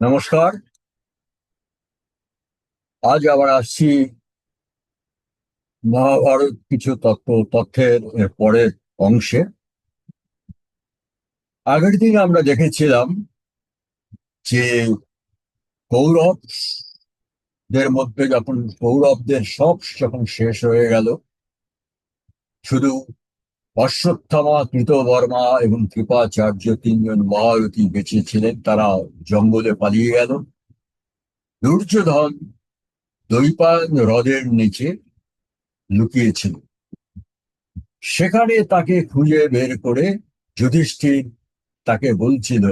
নমস্কার। আজ আবার আসছি মহাভারত কিছু তত্ত্ব, তথ্যের পরের অংশে। আগের দিন আমরা দেখেছিলাম যে কৌরবদের মধ্যে যখন, কৌরবদের সব যখন শেষ হয়ে গেল, শুধু অশ্বত্থামা কৃতবর্মা এবং কৃপাচার্য তিনজন মহারথী বেঁচে ছিলেন, তারা জঙ্গলে পালিয়ে গেল। দুর্যোধন দৈপায়ন হ্রদের নিচে লুকিয়েছিল। সেখানে তাকে খুঁজে বের করে যুধিষ্ঠির তাকে বলছিল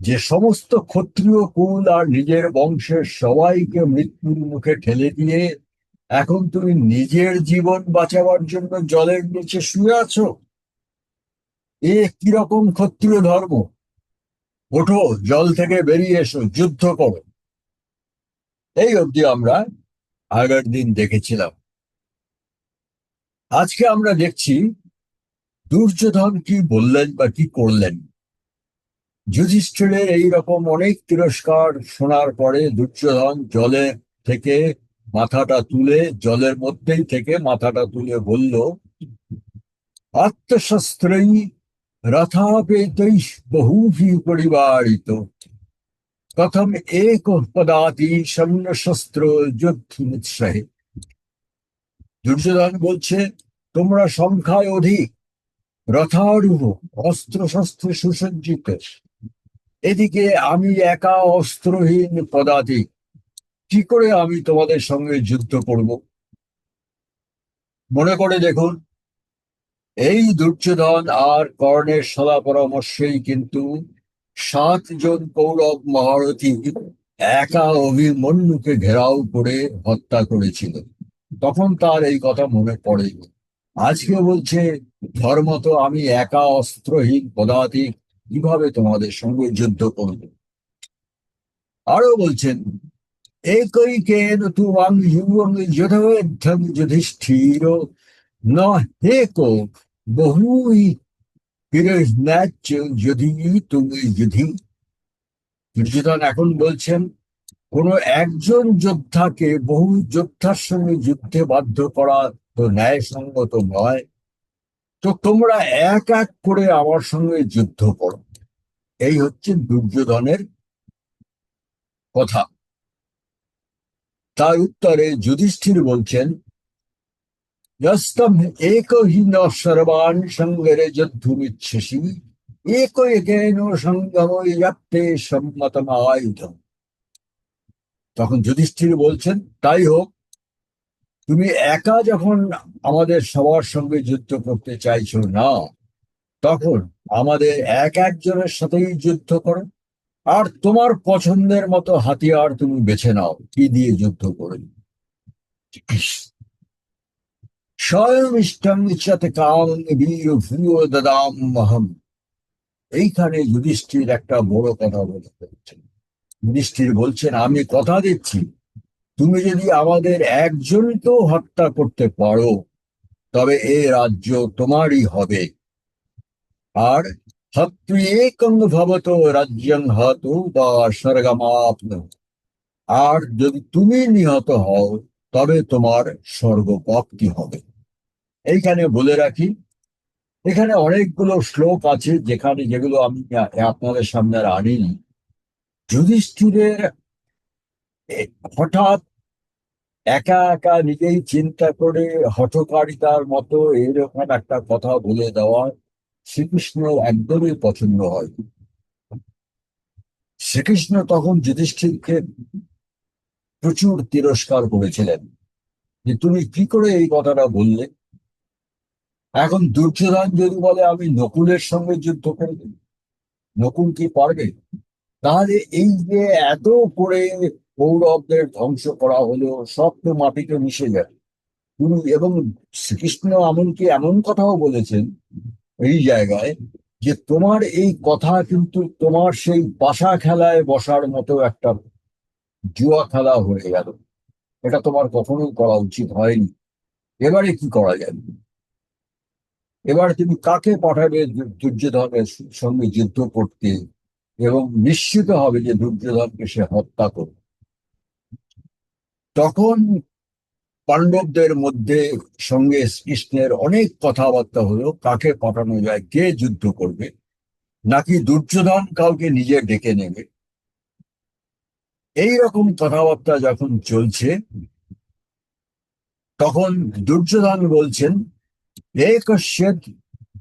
যে, সমস্ত ক্ষত্রিয় কুল আর নিজের বংশের সবাইকে মৃত্যুর মুখে ঠেলে দিয়ে এখন তুমি নিজের জীবন বাঁচাবার জন্য জলের নিচে শুয়ে আছো? এ কীরকম ক্ষত্রিয় ধর্ম? ওঠো, জল থেকে বেরিয়ে এসো, যুদ্ধ করো। এই অবধি আমরা আগের দিন দেখেছিলাম। আজকে আমরা দেখছি, দুর্যোধন কি বললেন বা কি করলেন? যুধিষ্ঠিরের এইরকম অনেক তিরস্কার শোনার পরে দুর্যোধন জলের থেকে মাথাটা তুলে জলের মধ্যেই থেকে মাথাটা তুলে বলল, আত্মশস্ত্রই রথাপেতৈ বহুভি পরিবারিত। কথম এক পদাতি শস্ত্র যুদ্ধ উৎসাহে দুর্যোধন বলছে, তোমরা সংখ্যায় অধিক। রথারূহ অস্ত্র শস্ত্রে সুসজ্জিত। এদিকে আমি একা অস্ত্রহীন পদাতিক। কি করে আমি তোমাদের সঙ্গে যুদ্ধ করব? মনে করে দেখুন, এই দুর্যোধন আর কর্ণের সলা পরামর্শেই কিন্তু সাতজন কৌরব মহারথী একা অভিমন্যুকে ঘেরাও করে হত্যা করেছিল। তখন তার এই কথা মনে পড়ে। আজকে বলছে ধর্মত আমি একা অস্ত্রহীন পদাতিক, কীভাবে তোমাদের সঙ্গে যুদ্ধ করব? আরও বলছেন একই কেন তুমাং ইউং যথেদ্ধম যুধিষ্ঠির ন হেকো বহুই পিরস্নাচ্য যদি তুমি যুধি দুর্যোধন এখন বলছেন কোন একজন যোদ্ধাকে বহু যোদ্ধার সঙ্গে যুদ্ধে বাধ্য করা তো ন্যায়সঙ্গত নয়। তো তোমরা এক এক করে আমার সঙ্গে যুদ্ধ করো। এই হচ্ছে দুর্যোধনের কথা। তার উত্তরে যুধিষ্ঠির বলছেন, যস্তম একহীন সর্বান সঙ্গরে যদ্ধুমিচ্ছসি এক একেন সঙ্গম ইয়াপ্তে সম্মতম তখন যুধিষ্ঠির বলছেন, তাই হোক, তুমি একা যখন আমাদের সবার সঙ্গে যুদ্ধ করতে চাইছো না, তখন আমাদের এক একজনের সাথেই যুদ্ধ করো। আর তোমার পছন্দের মতো হাতিয়ার তুমি বেছে নাও। কি দিয়ে যুদ্ধ করে স্বয়ং এইখানে যুধিষ্ঠির একটা বড় কথা বলতে ফেলছেন যুধিষ্ঠির বলছেন, আমি কথা দিচ্ছি। তুমি যদি আমাদের একজন একজনকেও হত্যা করতে পারো, তবে এ রাজ্য তোমারই হবে। আর হত্যু একং ভবত রাজ্যং হত বা স্বর্গমাপ্ন আর যদি তুমি নিহত হও তবে তোমার স্বর্গপ্রাপ্তি হবে এইখানে বলে রাখি, এখানে অনেকগুলো শ্লোক আছে যেখানে যেগুলো আমি আপনাদের সামনে আর আনিনি। যুধিষ্ঠিরের হঠাৎ একা একা নিজেই চিন্তা করে হঠকারিতার মতো এরকম একটা কথা বলে দেওয়া শ্রীকৃষ্ণ একদমই পছন্দ হয়। শ্রীকৃষ্ণ তখন যুধিষ্ঠিরকে প্রচুর তিরস্কার করেছিলেন যে, তুমি কি করে এই কথাটা বললে? এখন দুর্যোধন যদি বলে আমি নকুলের সঙ্গে যুদ্ধ করব, নকুল কি পারবে? তাহলে এই যে এত করে কৌরবদের ধ্বংস করা হলো সব তো মাটিতে মিশে তুমি এবং শ্রীকৃষ্ণ এমনকি এমন কথাও বলেছেন এই জায়গায় যে তোমার এই কথা কিন্তু তোমার সেই বাসা খেলায় বসার মতো একটা জুয়া খেলা হয়ে গেল। এটা তোমার কখনোই করা উচিত হয়নি। এবারে কি করা যাবে এবার তুমি কাকে পাঠাবে দুর্যোধনের সঙ্গে যুদ্ধ করতে? এবং নিশ্চিত হবে যে দুর্যোধনকে সে হত্যা করবে। তখন পাণ্ডবদের মধ্যে সঙ্গে কৃষ্ণের অনেক কথাবার্তা হলো, কাকে পাঠানো যায়, কে যুদ্ধ করবে, নাকি দুর্যোধন কাউকে নিজে ডেকে নেবে। এই রকম কথাবার্তা যখন চলছে, তখন দুর্যোধন বলছেন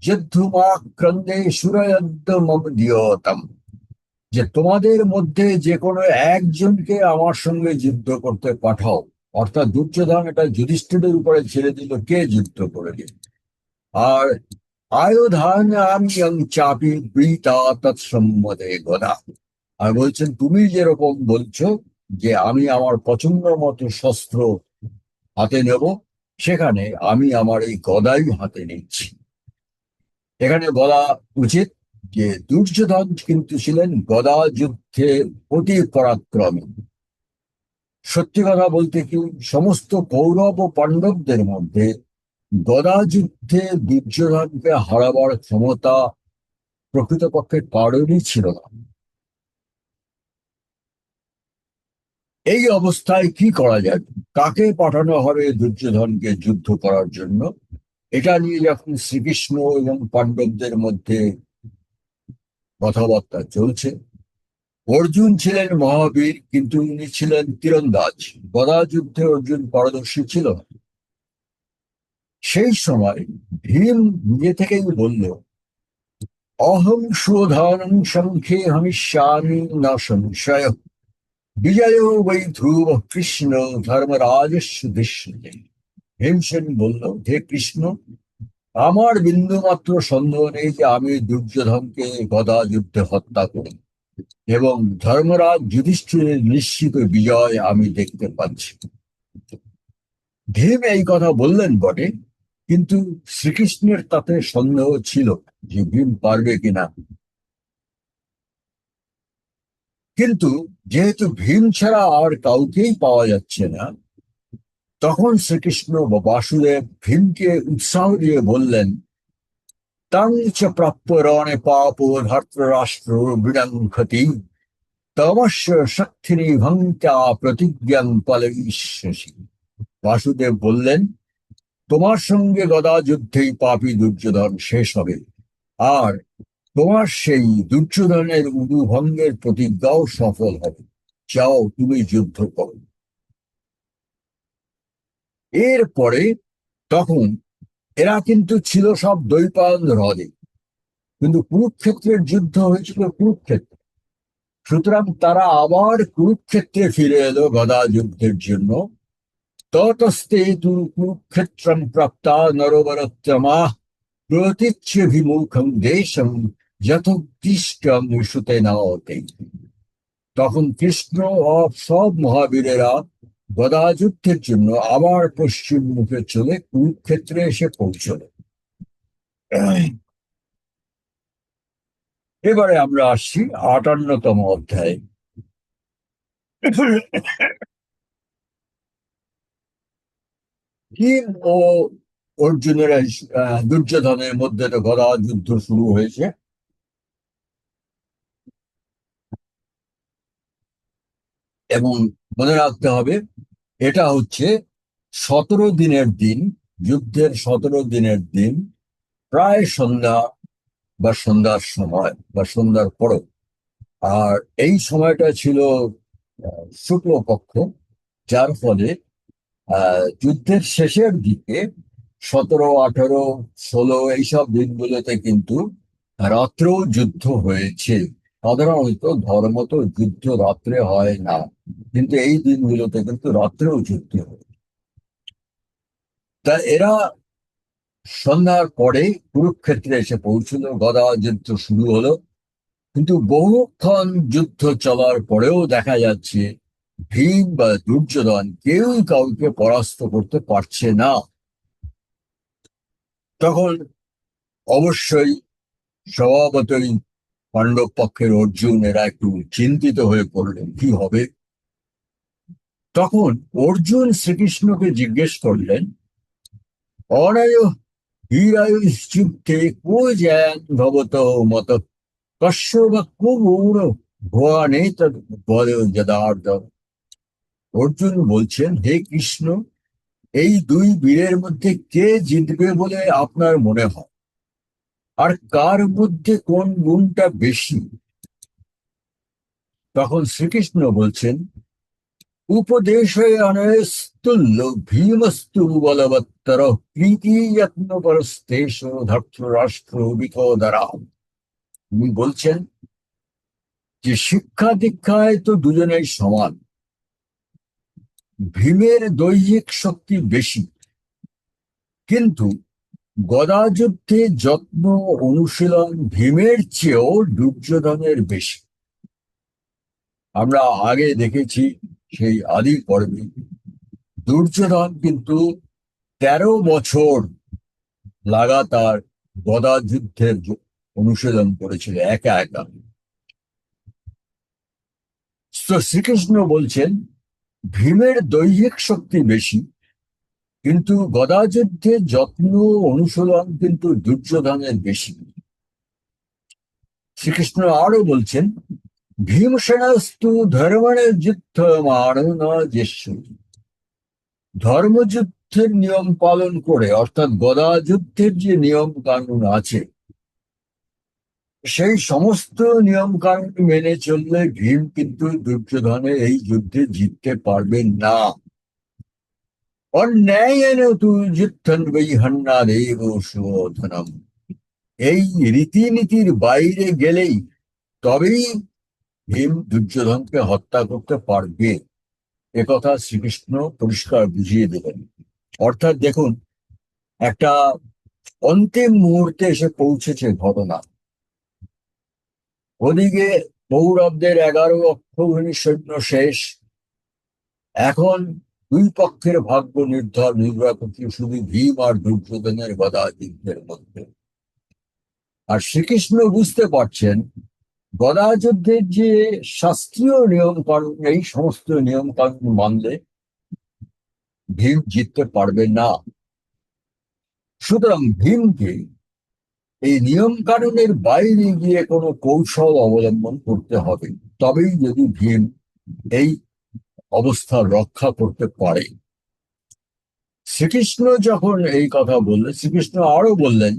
যুদ্ধমাক্রন্দে সুরয়দ্দ মম দিয়তম। যে তোমাদের মধ্যে যে কোনো একজনকে আমার সঙ্গে যুদ্ধ করতে পাঠাও। অর্থাৎ দুর্যোধন এটা যুধিষ্ঠিরের উপরে ছেড়ে দিল, কে যুদ্ধ করে দিল আর আয়োধান আমি চাপি বৃতা তৎসম্মদে গদা। আর বলছেন, তুমি যেরকম বলছো যে আমি আমার পছন্দ মতো শস্ত্র হাতে নেব, সেখানে আমি আমার এই গদাই হাতে নিচ্ছি। এখানে বলা উচিত যে দুর্যোধন কিন্তু ছিলেন গদা যুদ্ধে অতি পরাক্রমী। সত্যি কথা বলতে কি, সমস্ত কৌরব ও পাণ্ডবদের মধ্যে গদা যুদ্ধে দুর্যোধনকে হারাবার ক্ষমতা প্রকৃতপক্ষে কারণই ছিল না। এই অবস্থায় কি করা যাবে কাকে পাঠানো হবে দুর্যোধনকে যুদ্ধ করার জন্য? এটা নিয়ে যখন শ্রীকৃষ্ণ এবং পাণ্ডবদের মধ্যে কথাবার্তা চলছে অর্জুন ছিলেন মহাবীর, কিন্তু উনি ছিলেন তীরন্দাজ। গদা যুদ্ধে অর্জুন পারদর্শী ছিল না। সেই সময় ভীম নিজে থেকেই বলল, অহং শোধানং সংখ্যে হমিষ্যামি না সংশয়। বিজয় বৈ ধ্রুব কৃষ্ণ ধর্মরাজ দৃশ্যতে ভীমসেন বলল, হে কৃষ্ণ, আমার বিন্দু মাত্র সন্দেহ নেই যে আমি দুর্যোধনকে গদা যুদ্ধে হত্যা করি। এবং ধর্মরাজ যুধিষ্ঠিরের নিশ্চিত বিজয় আমি দেখতে পাচ্ছি। ভীম এই কথা বললেন বটে, কিন্তু শ্রীকৃষ্ণের তাতে সন্দেহ ছিল যে ভীম পারবে কিনা। কিন্তু যেহেতু ভীম ছাড়া আর কাউকেই পাওয়া যাচ্ছে না, তখন শ্রীকৃষ্ণ বা বাসুদেব ভীমকে উৎসাহ দিয়ে বললেন তাং চ প্রাপ্য রণে পাপ তমস্য শক্তিনি ভঙ্ক্তা প্রতিজ্ঞাং পলবিশ্বসী বাসুদেব বললেন তোমার সঙ্গে গদা যুদ্ধেই পাপি দুর্যোধন শেষ হবে আর তোমার সেই দুর্যোধনের উদুভঙ্গের প্রতিজ্ঞাও সফল হবে। চাও তুমি যুদ্ধ করো। এরপরে তখন এরা কিন্তু ছিল সব দৈপায়ন হ্রদে। কিন্তু কুরুক্ষেত্রের যুদ্ধ হয়েছিল কুরুক্ষেত্রে। সুতরাং তারা আবার কুরুক্ষেত্রে ফিরে এলো গদা যুদ্ধের জন্য। ততস্তে তু কুরুক্ষেত্রম প্রাপ্তা নরবরত্তমা প্রতীচ্ছভিমুখম দেশম যথোৎকৃষ্টম সুতে নাওতে। তখন কৃষ্ণ সব মহাবীরেরা গদা যুদ্ধের জন্য আবার পশ্চিম মুখে চলে কুরুক্ষেত্রে এসে পৌঁছল। এবারে আমরা আসছি আটান্নতম অধ্যায়। ভীম ও অর্জুনের দুর্যোধনের মধ্যে তো গদা যুদ্ধ শুরু হয়েছে। এবং মনে রাখতে হবে, এটা হচ্ছে সতেরো দিনের দিন, যুদ্ধের সতেরো দিনের দিন, প্রায় সন্ধ্যা বা সন্ধ্যার সময় বা সন্ধ্যার পরও। আর এই সময়টা ছিল শুক্লপক্ষ, যার ফলে যুদ্ধের শেষের দিকে সতেরো, আঠারো, ষোলো, এইসব দিনগুলোতে কিন্তু রাত্রেও যুদ্ধ হয়েছে। সাধারণত ধর্মত যুদ্ধ রাত্রে হয় না, কিন্তু এই দিনগুলোতে কিন্তু রাত্রেও যুদ্ধ হয়। তা এরা সন্ধ্যার পরে কুরুক্ষেত্রে এসে পৌঁছলো, গদা যুদ্ধ শুরু হলো। কিন্তু বহুক্ষণ যুদ্ধ চলার পরেও দেখা যাচ্ছে, ভীম বা দুর্যোধন কেউই কাউকে পরাস্ত করতে পারছে না। তখন অবশ্যই স্বভাবতই পাণ্ডব পক্ষের অর্জুন এরা একটু চিন্তিত হয়ে পড়লেন, কি হবে? তখন অর্জুন শ্রীকৃষ্ণকে জিজ্ঞেস করলেন, অনায় কো ভবত মত? কশ্য বা কুমূর যদার্দ অর্জুন বলছেন, হে কৃষ্ণ, এই দুই বীরের মধ্যে কে জিতবে বলে আপনার মনে হয়? আর কার মধ্যে কোন গুণটা বেশি? তখন শ্রীকৃষ্ণ বলছেন উপদেশয়ানস্তুল্য ভীমস্তু বলবত্তর প্রীতি যত্ন ধর্তরাষ্ট্র বিকোদরা উনি বলছেন যে শিক্ষা দীক্ষায় তো দুজনেই সমান। ভীমের দৈহিক শক্তি বেশি। কিন্তু গদাযুদ্ধে যত্ন অনুশীলন ভীমের চেয়েও দুর্যোধনের বেশি। আমরা আগে দেখেছি সেই আদি পর্বে। দুর্যোধন কিন্তু তেরো বছর লাগাতার গদা যুদ্ধের অনুশীলন করেছিল একা একা। তো শ্রীকৃষ্ণ বলছেন, ভীমের দৈহিক শক্তি বেশি কিন্তু গদা যুদ্ধে যত্ন অনুশীলন কিন্তু দুর্যোধনের বেশি। শ্রীকৃষ্ণ আরও বলছেন, ভীমসেনাস্তু ধর্মের যুদ্ধ ধর্মযুদ্ধের নিয়ম পালন করে, অর্থাৎ গদা যুদ্ধের যে নিয়ম কানুন আছে, সেই সমস্ত নিয়ম কানুন মেনে চললে ভীম কিন্তু দুর্যোধনের এই যুদ্ধে জিততে পারবেন না। অন্যায়েন তু যুদ্ধন দেব সুধনম এই রীতিনীতির বাইরে গেলেই তবেই ভীম দুর্যোধনকে হত্যা করতে পারবে। একথা শ্রীকৃষ্ণ পরিষ্কার বুঝিয়ে দেবেন অর্থাৎ দেখুন, একটা অন্তিম মুহূর্তে এসে পৌঁছেছে ঘটনা। ওদিকে পৌরবদের এগারো অক্ষৌহিনী সৈন্য শেষ। এখন দুই পক্ষের ভাগ্য নির্ধার নির্ভর করছে শুধু ভীম আর দুর্যোধনের গদা যুদ্ধের মধ্যে। আর শ্রীকৃষ্ণ বুঝতে পারছেন, গদা যুদ্ধের যে শাস্ত্রীয় নিয়ম কানুন এই সমস্ত নিয়ম কানুন মানলে ভীম জিততে পারবে না। সুতরাং ভীমকে এই নিয়ম কানুনের বাইরে গিয়ে কোনো কৌশল অবলম্বন করতে হবে। তবেই যদি ভীম এই অবস্থা রক্ষা করতে পারে। শ্রীকৃষ্ণ যখন এই কথা বললেন, শ্রীকৃষ্ণ আরও বললেন,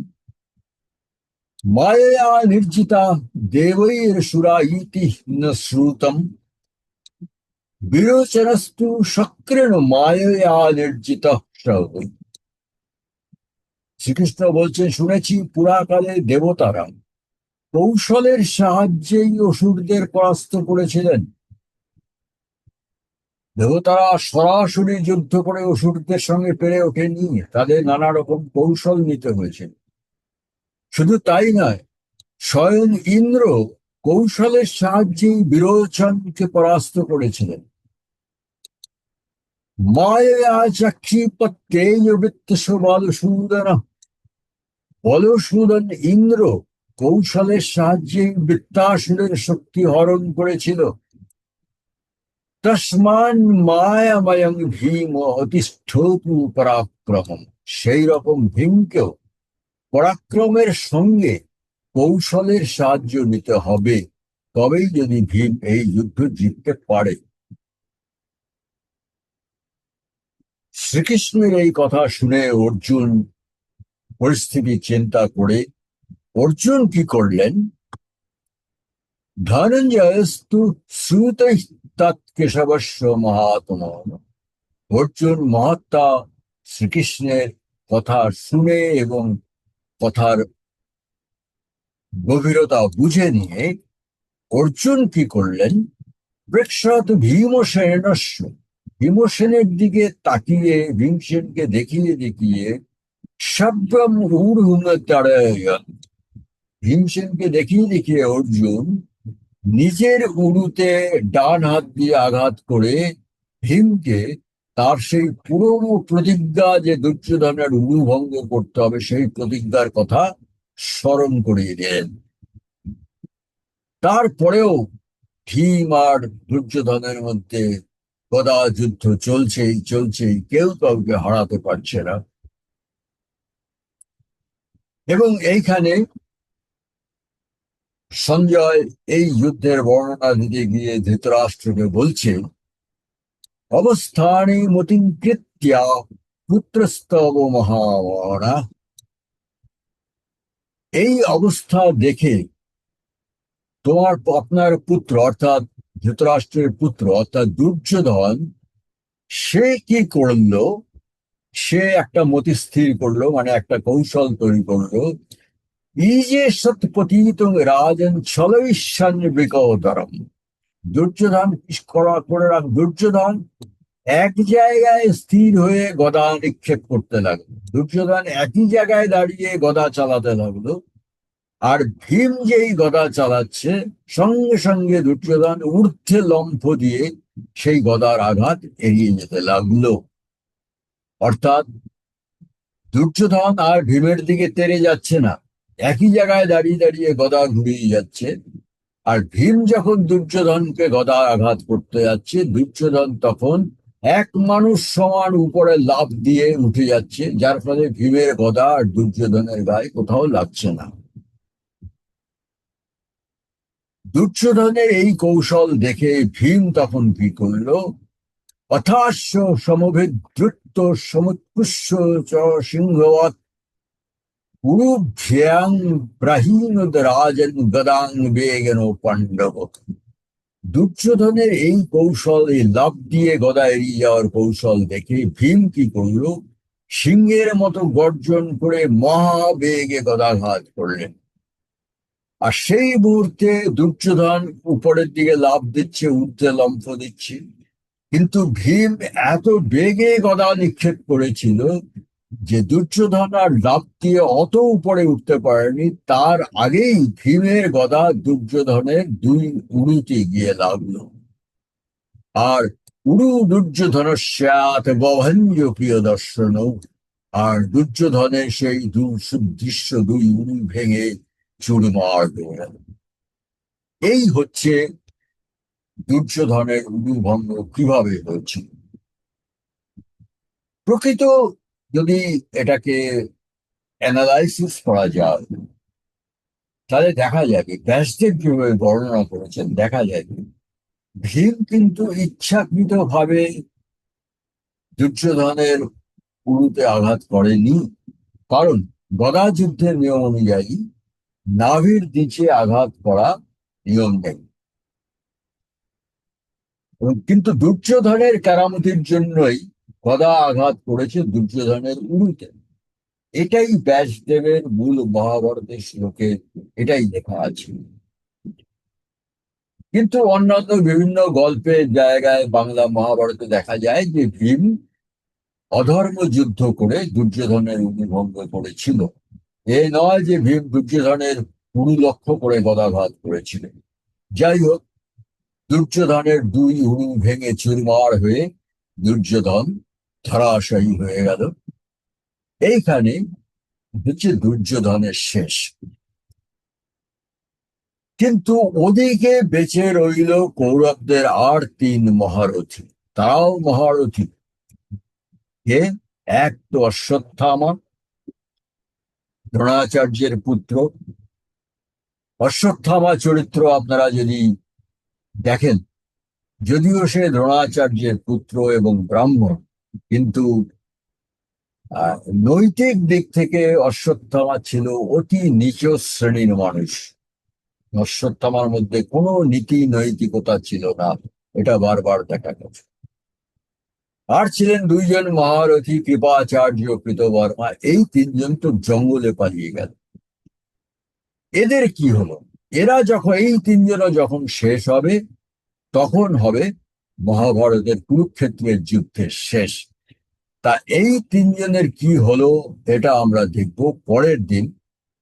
মায়া নির্জিতা দেবৈর সুরা ইতি শ্রুতম, বিরোচনস্তু শক্রেণ মায়া নির্জিত শ্রীকৃষ্ণ বলছেন, শুনেছি পুরাকালে দেবতারা কৌশলের সাহায্যেই অসুরদের পরাস্ত করেছিলেন। দেবতারা সরাসরি যুদ্ধ করে অসুরদের সঙ্গে পেরে ওঠেনি তাদের নানা রকম কৌশল নিতে হয়েছে। শুধু তাই নয়, স্বয়ং ইন্দ্র কৌশলের সাহায্যেই বিরোচনকে পরাস্ত করেছিলেন। মায়া চাক্ষিপত্যেয় বৃত্তস বলসূদন বলসূদন ইন্দ্র কৌশলের সাহায্যে বৃত্তাসুরের শক্তি হরণ করেছিল। তসমান মায়াময়ং ভীম অতিষ্ঠতু পরাক্রম সেই রকম ভীমকেও পরাক্রমের সঙ্গে কৌশলের সাহায্য নিতে হবে, তবেই যদি ভীম এই যুদ্ধ জিততে পারে। শ্রীকৃষ্ণের এই কথা শুনে অর্জুন পরিস্থিতি চিন্তা করে, অর্জুন কি করলেন? ধনঞ্জয়স্তু শ্রুত তৎকেশবস্য মহাত্ম অর্জুন মহাত্মা শ্রীকৃষ্ণের কথা শুনে এবং কথার গভীরতা বুঝে নিয়ে অর্জুন কি করলেন? বৃক্ষত ভীমসেনস্য, ভীমসেনের দিকে তাকিয়ে, ভীমসেনকে দেখিয়ে দেখিয়ে শব্দম ঊর্ধ্বম তাড়ায়ন ভীমসেনকে দেখিয়ে দেখিয়ে অর্জুন নিজের উড়ুতে ডান হাত দিয়ে আঘাত করে ভীমকে তার সেই পুরনো প্রতিজ্ঞা যে দুর্যোধনের উড়ু ভঙ্গ করতে হবে, সেই প্রতিজ্ঞার কথা স্মরণ করিয়ে দিলেন। তারপরেও ভীম আর দুর্যোধনের মধ্যে গদা যুদ্ধ চলছেই চলছেই, কেউ কাউকে হারাতে পারছে না। এবং এইখানে সঞ্জয় এই যুদ্ধের বর্ণনা দিতে গিয়ে ধৃতরাষ্ট্রকে বলছে, অবস্থানে মতিকৃত্যা পুত্রস্তব মহাবনা। এই অবস্থা দেখে তোমার আপনার পুত্র, অর্থাৎ ধৃতরাষ্ট্রের পুত্র, অর্থাৎ দুর্যোধন, সে কি করল? সে একটা মতি স্থির করল মানে একটা কৌশল তৈরি করল যে সৎপতিত রাজন ছলবিশ্বান বিকতরম দুর্যোধন করা করে রাখ দুর্যোধন এক জায়গায় স্থির হয়ে গদা নিক্ষেপ করতে লাগল দুর্যোধন একই জায়গায় দাঁড়িয়ে গদা চালাতে লাগল আর ভীম যেই গদা চালাচ্ছে সঙ্গে সঙ্গে দুর্যোধন ঊর্ধ্বে লম্ফ দিয়ে সেই গদার আঘাত এড়িয়ে যেতে লাগল অর্থাৎ দুর্যোধন আর ভীমের দিকে তেড়ে যাচ্ছে না একই জায়গায় দাঁড়িয়ে দাঁড়িয়ে গদা ঘুরিয়ে যাচ্ছে। আর ভীম যখন দুর্যোধনকে গদা আঘাত করতে যাচ্ছে, দুর্যোধন তখন এক মানুষ সমান উপরে লাভ দিয়ে উঠে যাচ্ছে, যার ফলে ভীমের গদা আর দুর্যোধনের গায়ে কোথাও লাগছে না। দুর্যোধনের এই কৌশল দেখে ভীম তখন কি করল? অথাস্য সমভিদ্রুত সমুৎকৃষ্ট চ সিংহবৎ পুরুভ্যাং প্রাহীন রাজন গদাং বেগেন পাণ্ডব দুর্যোধনের এই কৌশল এই লাভ দিয়ে গদা এড়িয়ে যাওয়ার কৌশল দেখে ভীম কি করল? সিংহের মতো গর্জন করে মহাবেগে গদাঘাত করলেন। আর সেই মুহূর্তে দুর্যোধন উপরের দিকে লাভ দিচ্ছে, ঊর্ধ্বে লম্ফ দিচ্ছে। কিন্তু ভীম এত বেগে গদা নিক্ষেপ করেছিল যে দুর্যোধন আর লাভ দিয়ে অত উপরে উঠতে পারেনি, তার আগেই ভীমের গদা দুর্যোধনের দুই উড়ুতে গিয়ে লাগল। আর উড়ু দুর্যোধন স্যাত বভঞ্জ প্রিয় দর্শন, আর দুর্যোধনের সেই দৃশ্য দুই উড়ু ভেঙে চুরমার গেল এই হচ্ছে দুর্যোধনের উড়ুভঙ্গ কীভাবে হয়েছিল। প্রকৃত যদি এটাকে অ্যানালাইসিস করা যায়, তাহলে দেখা যাবে ব্যাসদেব যেভাবে বর্ণনা করেছেন, দেখা যাবে ভীম কিন্তু ইচ্ছাকৃত ভাবে দুর্যোধনের উরুতে আঘাত করেনি। কারণ গদা যুদ্ধের নিয়ম অনুযায়ী নাভির নিচে আঘাত করা নিয়ম নেই। কিন্তু দুর্যোধনের কেরামতির জন্যই গদা আঘাত করেছে দুর্যোধনের উরুতে। এটাই ব্যাসদেবের মূল মহাভারতের শ্লোকে এটাই লেখা আছে। কিন্তু অন্যান্য বিভিন্ন গল্পের জায়গায় বাংলা মহাভারতে দেখা যায় যে ভীম অধর্ম যুদ্ধ করে দুর্যোধনের উনিভঙ্গ করেছিল। এ নয় যে ভীম দুর্যোধনের পুরু লক্ষ্য করে গদাঘাত করেছিলেন যাই হোক দুর্যোধনের দুই উড়ু ভেঙে চুরমার হয়ে দুর্যোধন ধরাশায়ী হয়ে গেল। এইখানে হচ্ছে দুর্যোধনের শেষ। কিন্তু ওদিকে বেঁচে রইল কৌরবদের আর তিন মহারথী। তারাও মহারথী। কে? এক তো অশ্বত্থামা, দ্রোণাচার্যের পুত্র। অশ্বত্থামা চরিত্র আপনারা যদি দেখেন, যদিও সে দ্রোণাচার্যের পুত্র এবং ব্রাহ্মণ কিন্তু নৈতিক দিক থেকে অশ্বত্থামা ছিল অতি নিচ শ্রেণির মানুষ। অশ্বত্থামার মধ্যে কোনো নীতি নৈতিকতা ছিল না, এটা বারবার দেখা গেছে। আর ছিলেন দুইজন মহারথী কৃপাচার্য কৃতবর্মা, এই তিনজন তো জঙ্গলে পালিয়ে গেল। এদের কি হলো? এরা যখন, এই তিনজনও যখন শেষ হবে, তখন হবে মহাভারতের কুরুক্ষেত্রের যুদ্ধের শেষ। তা এই তিনজনের কি হলো, এটা আমরা দেখব পরের দিন।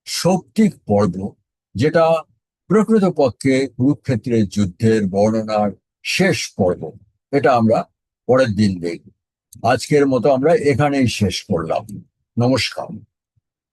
শক্তিক পর্ব, যেটা প্রকৃতপক্ষে কুরুক্ষেত্রের যুদ্ধের বর্ণনার শেষ পর্ব, এটা আমরা পরের দিন দেখব। আজকের মতো আমরা এখানেই শেষ করলাম। নমস্কার।